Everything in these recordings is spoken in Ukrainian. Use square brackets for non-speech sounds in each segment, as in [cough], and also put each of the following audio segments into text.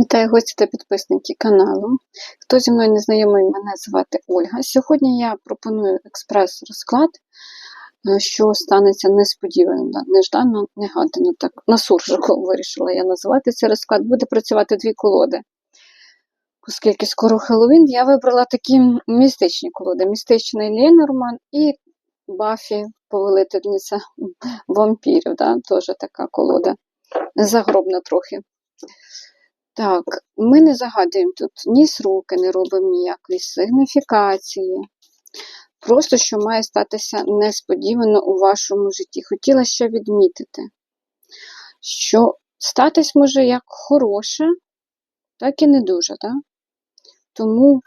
Вітаю гості та підписники каналу. Хто зі мною не знайомий, мене звати Ольга. Сьогодні я пропоную експрес-розклад, е, що станеться несподівано, неждано, негадано. Так, на суржику вирішила я називати цей розклад. Буде працювати дві колоди. Оскільки скоро Хеллоуін, я вибрала такі містичні колоди: містичний Ленорман і Бафі, повелительниця вампірів. Да, Теж така колода. Загробна трохи. Так, ми не загадуємо тут ні сроки, не робимо ніякої сигніфікації. Просто що має статися несподівано у вашому житті. Хотіла ще відмітити, що статись може як хороше, так і не дуже. Так? Тому,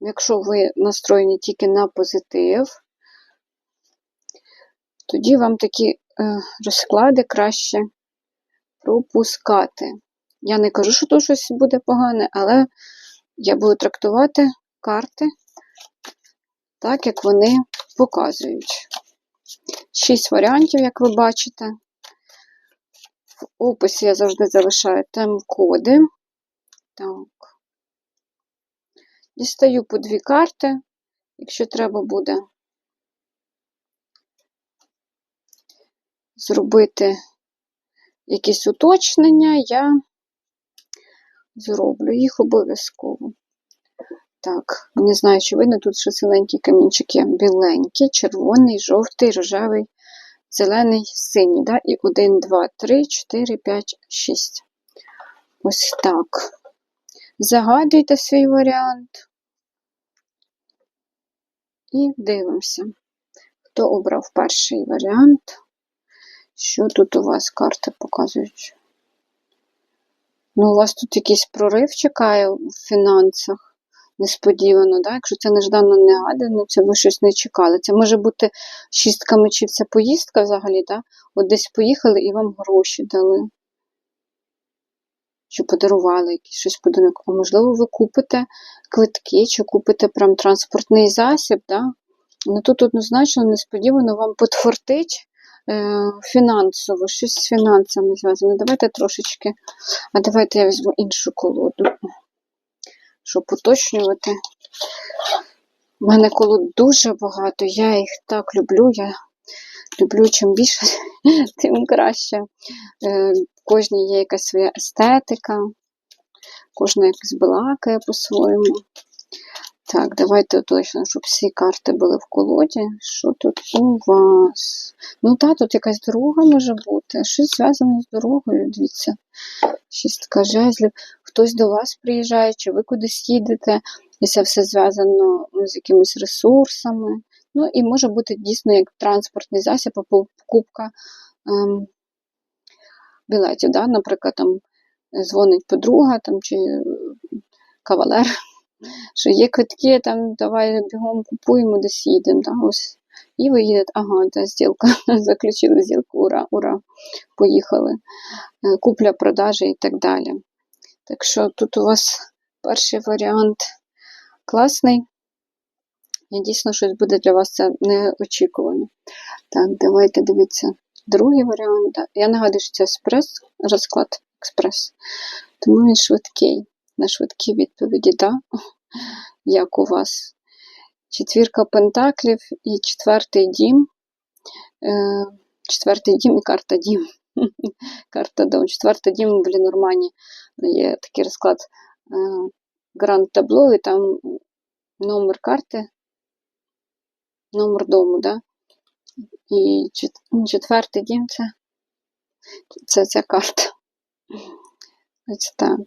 якщо ви настроєні тільки на позитив, тоді вам такі е, розклади краще пропускати. Я не кажу, що тут щось буде погане, але я буду трактувати карти так, як вони показують. Шість варіантів, як ви бачите. В описі я завжди залишаю тем-коди. Так. Дістаю по дві карти, якщо треба буде зробити якісь уточнення, я зроблю їх обов'язково. Так, не знаю, чи видно, тут ще синенькі камінчики. Біленький, червоний, жовтий, рожевий, зелений, синій. Да? І 1, 2, 3, 4, 5, 6. Ось так. Загадуйте свій варіант. І дивимося, хто обрав перший варіант. Що тут у вас карти показують? Ну, у вас тут якийсь прорив чекає в фінансах несподівано, да? якщо це неждано негадано, це ви щось не чекали. Це може бути шістка мечів, це поїздка взагалі, да? от десь поїхали і вам гроші дали. Чи подарували якийсь щось подарунок. А можливо, ви купите квитки, чи купите прям транспортний засіб. Да? Ну тут однозначно несподівано вам [laughs] потвортить фінансово, щось з фінансами зв'язане. Давайте трошечки. А давайте я візьму іншу колоду, щоб уточнювати. У мене колод дуже багато, я їх так люблю. Я люблю чим більше, [laughs] тим краще. Е, в кожній є якась своя естетика, кожна якась балакає по-своєму. Так, давайте точно, щоб всі карти були в колоді. Що тут у вас? Ну так, тут якась дорога може бути. Щось зв'язане з дорогою, дивіться. Шістка жезлів. Хтось до вас приїжджає, чи ви кудись їдете, і це все зв'язано ну, з якимись ресурсами. Ну, і може бути дійсно як транспортний засіб або покупка ем, білетів. Да? Наприклад, там дзвонить подруга там, чи кавалер що є квитки, там давай бігом купуємо, десь їдемо. Да, ось. І ви їдете, ага, та зділка, [laughs] заключили зділку, ура, ура, поїхали. Е, Купля, продажі і так далі. Так що тут у вас перший варіант класний. І дійсно щось буде для вас це неочікувано. Так, давайте дивіться другий варіант. Я нагадую, що це експрес, розклад експрес, тому він швидкий на швидкі відповіді, да? як у вас. Четвірка пентаклів і четвертий дім. Е, четвертий дім і карта дім. [laughs] Карта дом. Четвертий дім в Лінормані є такий розклад е, гранд табло, і там номер карти, номер дому, да? І четвертий дім це, це ця карта. Ось так.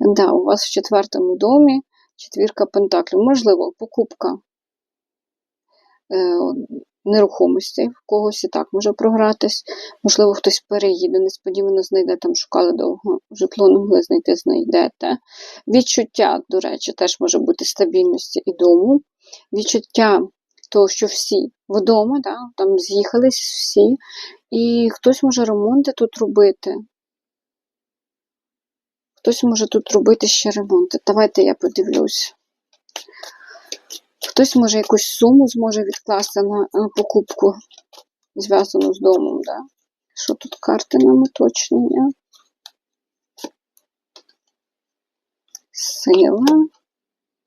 Да, у вас в четвертому домі четвірка пентаклів. Можливо, покупка е, нерухомості, в когось і так може програтись. Можливо, хтось переїде, несподівано знайде, там шукали довго, житло не могли знайти, знайдете. Відчуття, до речі, теж може бути стабільності і дому. Відчуття того, що всі вдома, да, там з'їхались всі, і хтось може ремонти тут робити. Хтось може тут робити ще ремонт. Давайте я подивлюсь. Хтось, може, якусь суму зможе відкласти на покупку, зв'язану з домом, да? Що тут карти нам уточнення? Сила.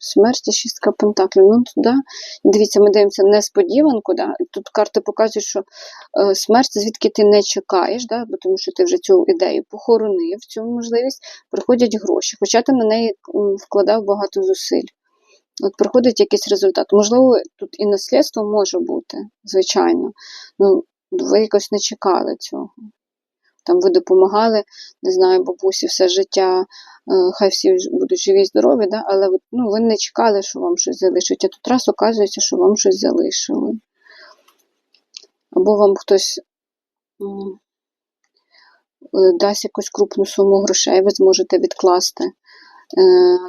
Смерті, шістка пентаклів. Ну, туди, дивіться, ми дивимося несподіванку. Да? Тут карти показують, що е, смерть, звідки ти не чекаєш, да? бо тому що ти вже цю ідею похоронив, цю можливість, приходять гроші. Хоча ти на неї вкладав багато зусиль. От приходить якийсь результат. Можливо, тут і наслідство може бути, звичайно. Ну, ви якось не чекали цього. Там ви допомагали, не знаю, бабусі все життя, е, хай всі будуть живі і здорові, да? але ну, ви не чекали, що вам щось залишить. А тут раз оказується, що вам щось залишили. Або вам хтось е, дасть якусь крупну суму грошей, ви зможете відкласти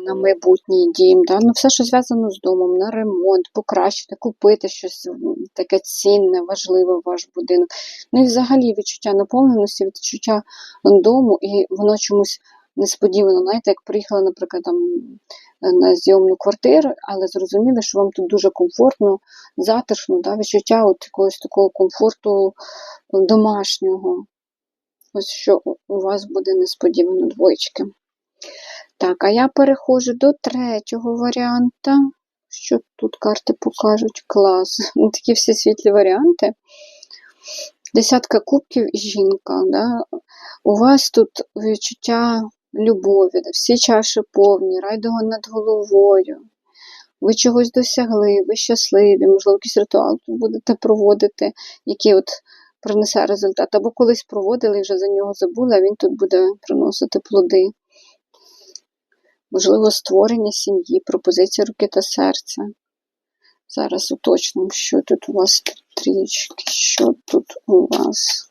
на майбутній дім. Да? Ну, все, що зв'язано з домом, на ремонт, покращити, купити щось таке цінне, важливе в ваш будинок. Ну і взагалі відчуття наповненості, відчуття дому, і воно чомусь несподівано, знаєте, як приїхали, наприклад, там е, на зйомну квартиру, але зрозуміли, що вам тут дуже комфортно, затишно, да? відчуття от якогось такого комфорту домашнього. Ось що у вас буде несподівано двоєчки. Так, а я переходжу до третього варіанта. Що тут карти покажуть? Клас. [laughs] Ну, Такі всі світлі варіанти. Десятка кубків і жінка. Да? У вас тут відчуття любові, да? всі чаші повні, райдуга над головою. Ви чогось досягли, ви щасливі, можливо, якийсь ритуал будете проводити, який от принесе результат. Або колись проводили і вже за нього забули, а він тут буде приносити плоди. Можливо, створення сім'ї, пропозиція руки та серця. Зараз уточнимо, що тут у вас трічки, що тут у вас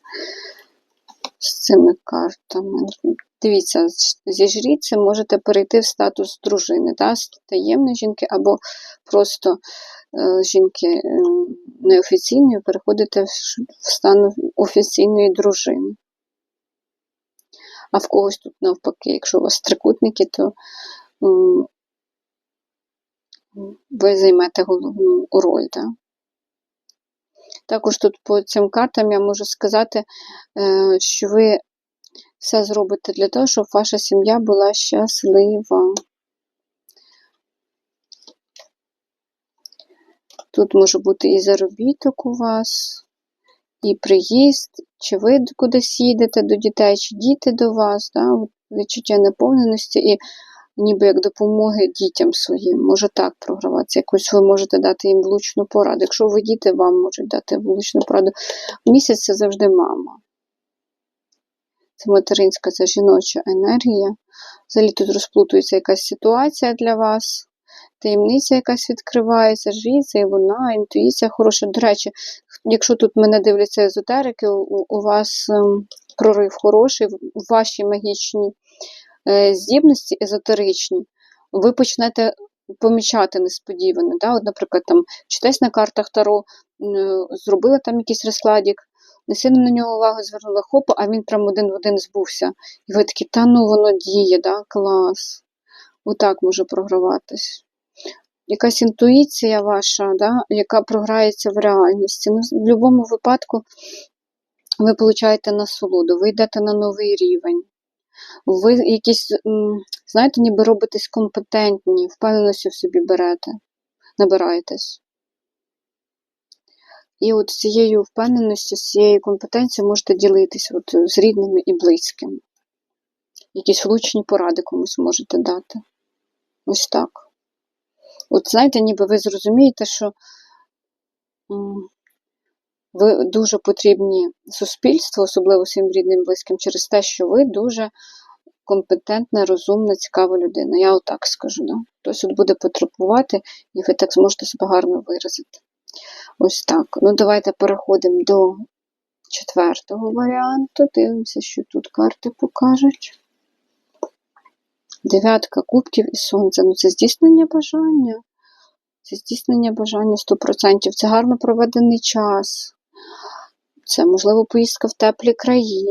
з цими картами. Дивіться, зі жріці можете перейти в статус дружини, з таємної жінки, або просто е, жінки е, неофіційної переходите в, в стан офіційної дружини. А в когось тут навпаки, якщо у вас трикутники, то ви займете головну роль. Да? Також тут по цим картам я можу сказати, е, що ви все зробите для того, щоб ваша сім'я була щаслива. Тут може бути і заробіток у вас, і приїзд, чи ви кудись їдете до дітей, чи діти до вас, да? відчуття наповненості і ніби як допомоги дітям своїм. Може так програватися. Якось ви можете дати їм влучну пораду. Якщо ви діти, вам можуть дати влучну пораду. Місяць це завжди мама. Це материнська, це жіноча енергія. Взагалі тут розплутується якась ситуація для вас, таємниця якась відкривається, жріця, і луна, інтуїція хороша. До речі, якщо тут мене дивляться езотерики, у, у вас ем, прорив хороший, ваші магічні е, здібності езотеричні, ви почнете помічати несподівано. Да? От, наприклад, там читаєш на картах Таро, зробила там якийсь розкладик, не сильно на нього увагу звернула хопа, а він прям один в один збувся. І ви такі, та ну воно діє, да? клас. Отак може програватись. Якась інтуїція ваша, да? яка програється в реальності. Ну, в будь-якому випадку ви получаєте насолоду, ви йдете на новий рівень. Ви якісь, знаєте, ніби робитесь компетентні, впевненості в собі берете, набираєтесь. І от цією впевненістю, з цією компетенцією можете ділитися от з рідними і близькими. Якісь влучні поради комусь можете дати. Ось так. От знаєте, ніби ви зрозумієте, що ви дуже потрібні суспільству, особливо своїм рідним близьким, через те, що ви дуже компетентна, розумна, цікава людина. Я отак скажу. Да? Хтось от буде потребувати, і ви так зможете себе гарно виразити. Ось так. Ну, давайте переходимо до четвертого варіанту. Дивимося, що тут карти покажуть. Дев'ятка кубків і сонце. Ну, це здійснення бажання. Це здійснення бажання 100%. Це гарно проведений час. Це, можливо, поїздка в теплі краї.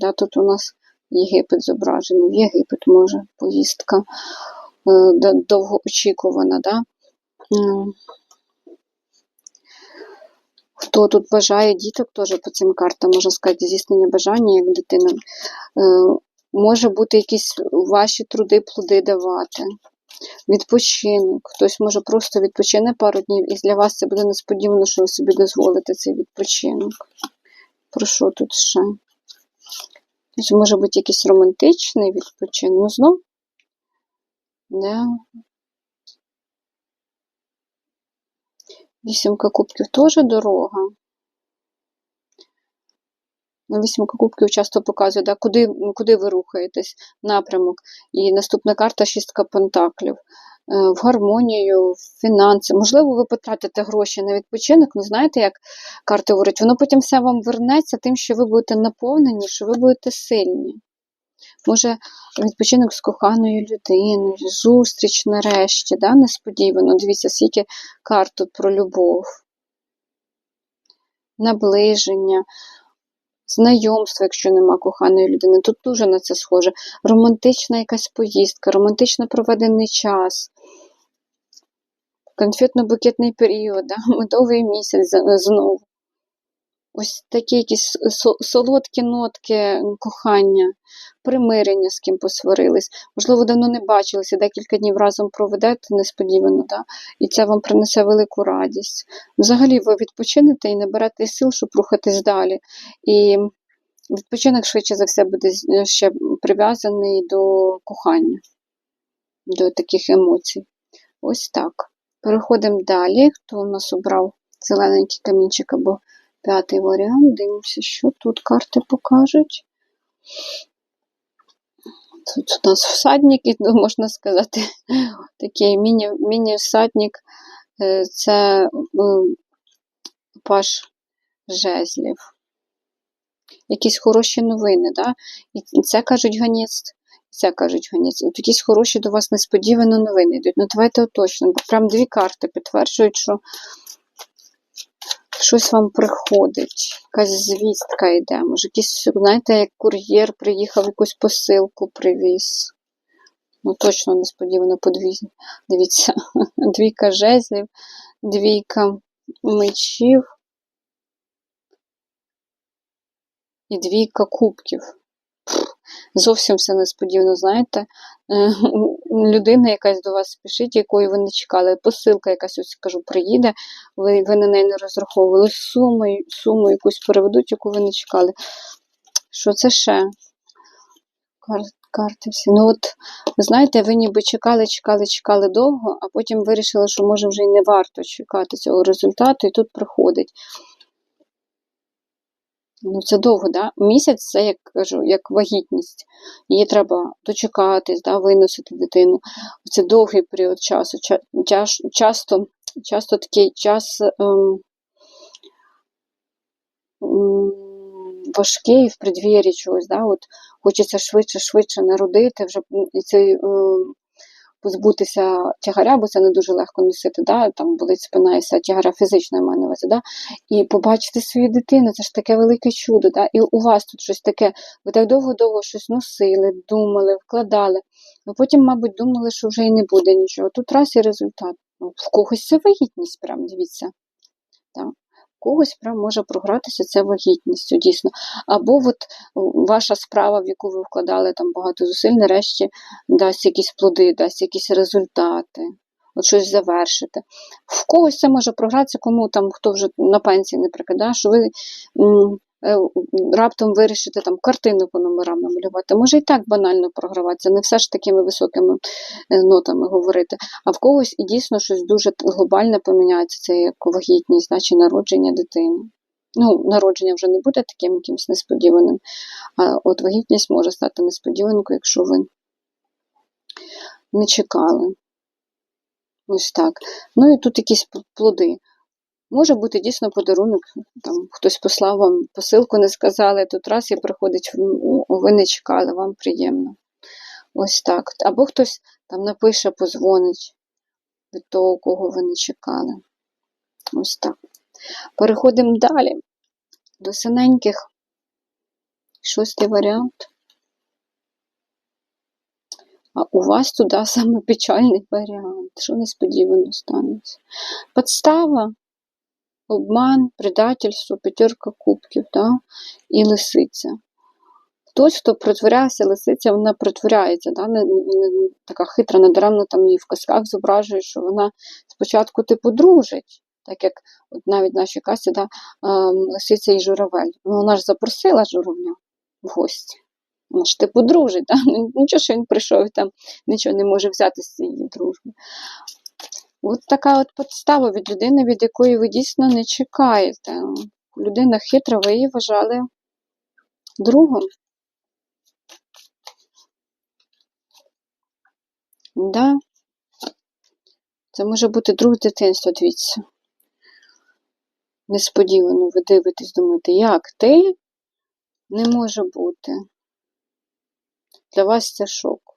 Да, тут у нас Єгипет зображений. В Єгипет може поїздка е, довгоочікувана. Да? Хто тут бажає діток, теж по цим картам можна сказати, здійснення бажання, як дитина е, може бути якісь ваші труди, плоди давати. Відпочинок. Хтось може просто відпочине пару днів, і для вас це буде несподівано, що ви собі дозволите цей відпочинок. Про що тут ще? Тобто, може бути якийсь романтичний відпочинок. Ну, знов. Да. Вісімка кубків теж дорога. Вісімка кубків часто показує, да, куди, куди ви рухаєтесь, напрямок. І наступна карта шістка пентаклів. Е, В гармонію, в фінанси. Можливо, ви потратите гроші на відпочинок, ну знаєте, як карти говорять, воно потім все вам вернеться тим, що ви будете наповнені, що ви будете сильні. Може, відпочинок з коханою людиною, зустріч нарешті, да, несподівано. Дивіться, скільки карт тут про любов, наближення, знайомство, якщо нема коханої людини. Тут дуже на це схоже. Романтична якась поїздка, романтично проведений час, конфетно-букетний період, да, медовий місяць знову. Ось такі якісь солодкі нотки кохання, примирення, з ким посварились. Можливо, давно не бачилися, декілька днів разом проведете несподівано, да? і це вам принесе велику радість. Взагалі, ви відпочинете і наберете сил, щоб рухатись далі. І відпочинок, швидше за все, буде ще прив'язаний до кохання, до таких емоцій. Ось так. Переходимо далі. Хто у нас обрав зелененький камінчик або П'ятий варіант. Дивимося, що тут карти покажуть. Тут у нас всадник, ну, можна сказати, [laughs] такий міні-всадник. Міні це паш жезлів. Якісь хороші новини, да? і це кажуть і це кажуть ганець. От якісь хороші до вас несподівано новини йдуть. Ну, давайте уточнимо, прям дві карти підтверджують, що щось вам приходить, якась звістка йде. Може, якийсь, знаєте, як кур'єр приїхав, якусь посилку привіз. Ну, точно несподівано подвійно. Дивіться, [laughs] двійка жезлів, двійка мечів і двійка кубків. Зовсім все несподівано, знаєте, е, людина якась до вас спішить, якої ви не чекали, посилка якась, ось кажу, приїде, ви ви на неї не розраховували суму, суму якусь переведуть, яку ви не чекали. Що це ще? Кар, карти всі. Ну от, знаєте, ви ніби чекали, чекали, чекали довго, а потім вирішили, що може вже й не варто чекати цього результату, і тут приходить. Ну, це довго, да? Місяць це, як кажу, як вагітність. Її треба дочекатись, да, виносити дитину. Це довгий період часу. Часто часто такий час ем, важкий в преддвір'ї чогось. Да? От Хочеться швидше-швидше народити, вже цей ем, позбутися тягаря, бо це не дуже легко носити, да? там болить спина і все, тягаря фізичної увазі, да? і побачити свою дитину, це ж таке велике чудо. Да? І у вас тут щось таке, ви так довго-довго щось носили, думали, вкладали, а потім, мабуть, думали, що вже і не буде нічого. Тут раз і результат. Ну, В когось це вагітність, прям дивіться. Так когось прям може програтися це вагітністю, дійсно. Або от ваша справа, в яку ви вкладали там багато зусиль, нарешті дасть якісь плоди, дасть якісь результати, от щось завершити. В когось це може програтися, кому там хто вже на пенсії не прикидає, що ви Е, раптом вирішити там картину по номерам намалювати. Може і так банально програватися, не все ж такими високими е, нотами говорити. А в когось і дійсно щось дуже глобальне поміняється, це як вагітність, значить народження дитини. Ну, народження вже не буде таким якимось несподіваним, а от вагітність може стати несподіванкою, якщо ви не чекали. Ось так. Ну і тут якісь плоди. Може бути дійсно подарунок, там хтось послав вам посилку, не сказали, тут раз і приходить, ви не чекали, вам приємно. Ось так. Або хтось там напише, позвонить від того, кого ви не чекали. Ось так. Переходимо далі до синеньких. Шостий варіант. А у вас туди саме печальний варіант. Що несподівано станеться? Подстава обман, предательство, п'ятерка кубків да? і лисиця. хтось, хто притворявся, лисиця, вона притворяється, да? не, не, така хитра, надаремно там її в казках зображує, що вона спочатку типу дружить, так як от навіть в нашій касі, да, ем, лисиця і журавель. Ну, вона ж запросила журавля в гості. Вона ж типу дружить, да? [laughs] Нічого, що він прийшов і там нічого не може взяти з цієї дружби. От така от подстава від людини, від якої ви дійсно не чекаєте. Людина хитра, ви її вважали другом. Да. Це може бути друг дитинства, дивіться. Несподівано ви дивитесь, думаєте, як ти? Не може бути. Для вас це шок.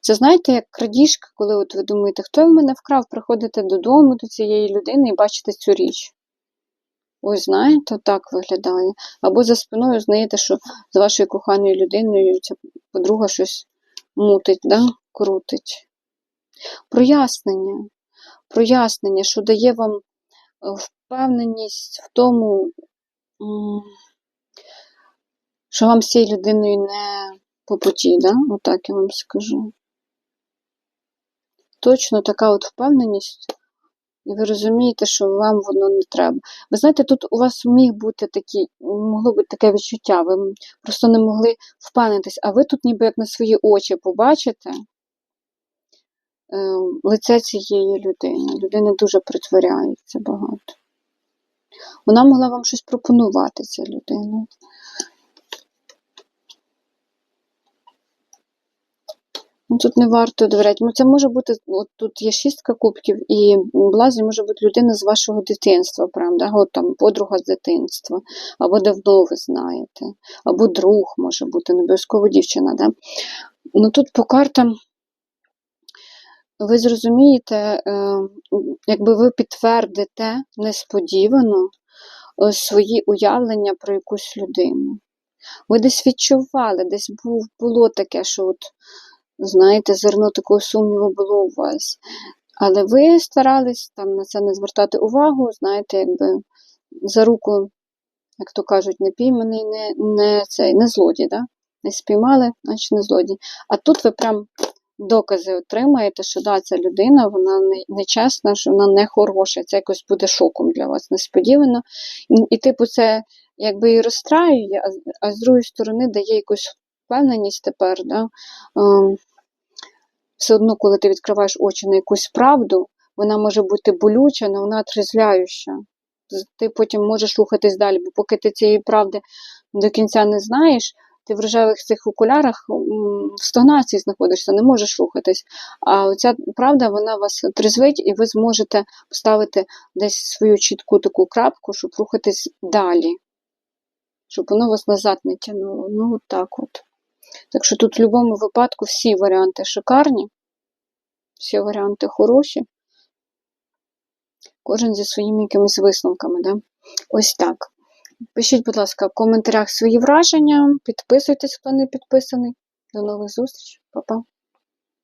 Це знаєте, як крадіжка, коли от ви думаєте, хто в мене вкрав, приходите додому до цієї людини і бачите цю річ. Ось, знаєте, так виглядає. Або за спиною знаєте, що з вашою коханою людиною ця подруга щось мутить, да? крутить. Прояснення. Прояснення, що дає вам е, впевненість в тому, що вам з цією людиною не по путі, да? Отак я вам скажу. Точно така от впевненість, і ви розумієте, що вам воно не треба. Ви знаєте, тут у вас міг бути такий, могло бути таке відчуття, ви просто не могли впевнитись, а ви тут ніби як на свої очі побачите е, лице цієї людини. Людина дуже притворяється багато. Вона могла вам щось пропонувати, ця людина. Тут не варто довіряти. Ну, Це може бути, от тут є шістка кубків, і блазень може бути людина з вашого дитинства, прям, да? от там подруга з дитинства, або давно ви знаєте, або друг може бути, не обов'язково дівчина. Да? Ну тут по картам ви зрозумієте, е, якби ви підтвердите несподівано е, свої уявлення про якусь людину. Ви десь відчували, десь було таке, що от знаєте, зерно такого сумніву було у вас. Але ви старались там на це не звертати увагу, знаєте, якби за руку, як то кажуть, не пійманий, не, не, цей, не злодій, да? не спіймали, значить не злодій. А тут ви прям докази отримаєте, що да, ця людина, вона не, нечесна, що вона не хороша. Це якось буде шоком для вас несподівано. І, і типу, це якби і розстраює, а, а з другої сторони дає якусь впевненість тепер. Да? Все одно, коли ти відкриваєш очі на якусь правду, вона може бути болюча, але вона отрезвляюча. Ти потім можеш рухатись далі, бо поки ти цієї правди до кінця не знаєш, ти в рожевих цих окулярах в стагнації знаходишся, не можеш рухатись. А оця правда, вона вас трезвить, і ви зможете поставити десь свою чітку таку крапку, щоб рухатись далі, щоб воно вас назад не тягнуло. Ну, так от. Так що тут в будь-якому випадку всі варіанти шикарні, всі варіанти хороші. Кожен зі своїми якимись висновками. Да? Ось так. Пишіть, будь ласка, в коментарях свої враження, підписуйтесь, хто не підписаний. До нових зустрічей, Па-па.